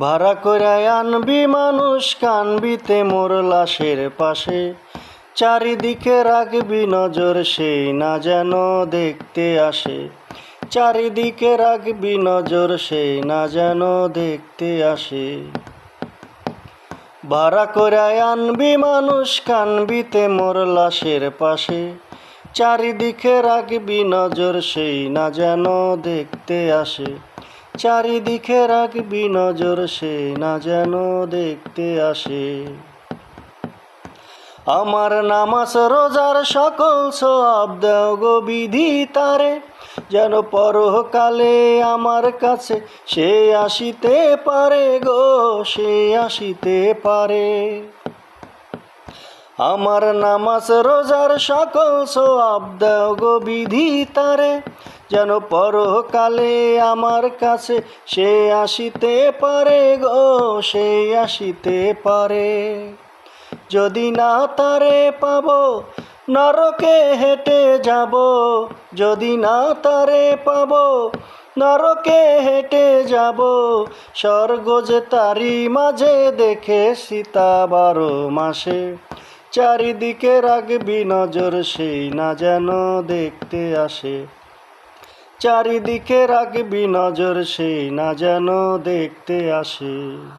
ভাড়া করে আনবি মানুষ কানবিতে মোর লাশের পাশে। চারিদিকে রাখবি নজর, সেই না যেন দেখতে আসে। চারিদিকে রাখবি নজর, সেই না যেন দেখতে আসে। ভাড়া করে আনবি মানুষ কানবিতে মোর লাশের পাশে। চারিদিকে রাখবি নজর, সেই না যেন দেখতে আসে। চারিদিকে রাখবি নজর, সে না যেন দেখতে আসে। আমার নামাজ, রোজার সকল সব দেও গো বিধি তারে। যেন পরকালে আমার কাছে সে আসিতে পারে গো, সে আসিতে পারে। আমার নামাজ, রোজার সকল সব দেও গো বিধি তারে। যেন পরকালে আমার কাছে সে আসিতে পারে গো, সে আসিতে পারে। যদি না তারে পাব, নরকে হেঁটে যাব। যদি না তারে পাব, নরকে হেঁটে যাব। স্বর্গ যে তারি মাঝে দেখে সীতা বারো মাসে। চারিদিকে রাখবি নজর, সেই না যেন দেখতে আসে। চারিদিকে রাখবি নজর সে না যেন দেখতে আসে।